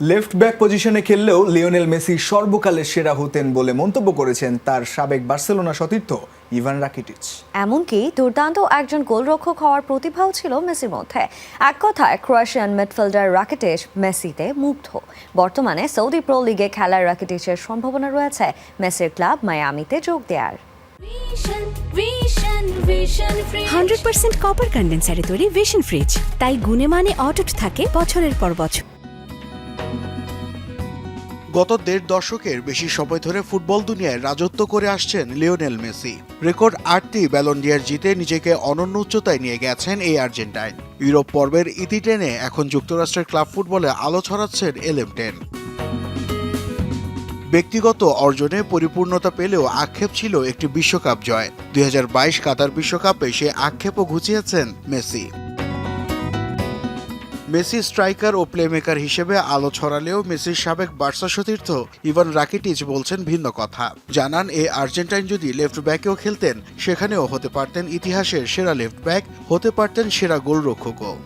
Left back পজিশনে খেললেও Lionel Messi সর্বকালের সেরা হতেন বলে মন্তব্য করেছেন তার সাবেক বার্সেলোনা সতীর্থ ইভান রাকিটিচ। এমনকি দুর্দান্ত একজন গোলরক্ষক হওয়ার প্রতিভাও ছিল মেসির মধ্যে। এক কথায় ক্রোয়েশিয়ান মিডফিল্ডার রাকিটিচ মেসিতে মুগ্ধ। বর্তমানে সৌদি প্রো লিগে খেলার রাকিটিচের সম্ভাবনা রয়েছে মেসির ক্লাব মায়ামিতে যোগ দেওয়ার. হান্ড্রেড পার্সেন্ট কপার কন্ডেন্সারে তৈরি ভিশন ফ্রিজ তাই গুণে মানে অটুট থাকে বছরের পর বছর। গত দেড় দশকের বেশি সময় ধরে ফুটবল দুনিয়ায় রাজত্ব করে আসছেন লিওনেল মেসি। রেকর্ড আটটি ব্যালন্ডিয়ার জিতে নিজেকে অনন্য উচ্চতায় নিয়ে গেছেন এই আর্জেন্টাইন। ইউরোপ পর্বের ইতি টেনে এখন যুক্তরাষ্ট্রের ক্লাব ফুটবলে আলো ছড়াচ্ছেন এলএম টেন। ব্যক্তিগত অর্জনে পরিপূর্ণতা পেলেও আক্ষেপ ছিল একটি বিশ্বকাপ জয়। দুই হাজার বাইশ কাতার বিশ্বকাপে সে আক্ষেপও ঘুচিয়েছেন মেসি। মেসি স্ট্রাইকার ও প্লেমেকার হিসেবে আলো ছড়ালেও মেসির সাবেক বার্সা সতীর্থ ইভান রাকিটিচ বলছেন ভিন্ন কথা। জানান, এ আর্জেন্টাইন যদি লেফট ব্যাকেও খেলতেন, সেখানেও হতে পারতেন ইতিহাসের সেরা লেফট ব্যাক হতে পারতেন সেরা গোলরক্ষকও।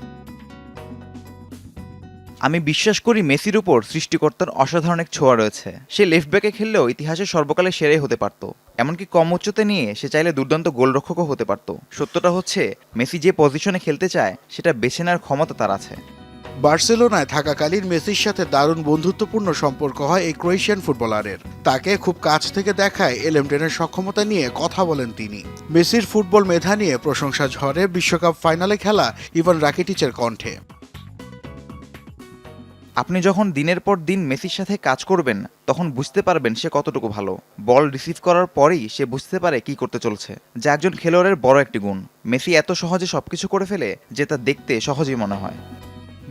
আমি বিশ্বাস করি মেসির উপর সৃষ্টিকর্তার অসাধারণ এক ছোঁয়া রয়েছে। সে লেফট ব্যাকে খেললেও ইতিহাসের সর্বকালে সেরাই হতে পারত। এমনকি কম উচ্চতা নিয়ে সে চাইলে দুর্দান্ত গোলরক্ষকও হতে পারত। সত্যটা হচ্ছে, মেসি যে পজিশনে খেলতে চায়, সেটা বেছে নেওয়ার ক্ষমতা তার আছে। বার্সেলোনায় থাকাকালীন মেসির সাথে দারুণ বন্ধুত্বপূর্ণ সম্পর্ক হয় এই ক্রোয়েশিয়ান ফুটবলারের। তাকে খুব কাছ থেকে দেখায় এলেমডেনের সক্ষমতা নিয়ে কথা বলেন তিনি। মেসির ফুটবল মেধা নিয়ে প্রশংসা ঝরে বিশ্বকাপ ফাইনালে খেলা ইভান রাকিটিচের কণ্ঠে। আপনি যখন দিনের পর দিন মেসির সাথে কাজ করবেন, তখন বুঝতে পারবেন সে কতটুকু ভালো। বল রিসিভ করার পরেই সে বুঝতে পারে কি করতে চলছে। যা একজন খেলোয়াড়ের বড় একটি গুণ। মেসি এত সহজে সবকিছু করে ফেলে যে তা দেখতে সহজেই মনে হয়।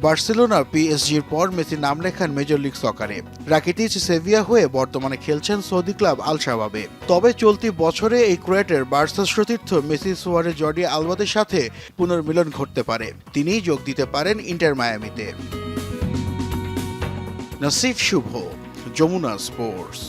বার্সেলোনা পিএসজির পর মেসি নাম লেখান মেজর লিগ সকারে। রাকিটিচ সেভিয়া হয়ে বর্তমানে খেলছেন সৌদি ক্লাব আল শাবাবে তবে চলতি বছরে এই ক্রোয়েটের বার্সা সতীর্থ মেসি সোয়ারে জর্ডি আলবাদের সাথে পুনর্মিলন ঘটতে পারে। তিনিই যোগ দিতে পারেন ইন্টার মায়ামিতে। নাসিফ শুভ, যমুনা স্পোর্টস।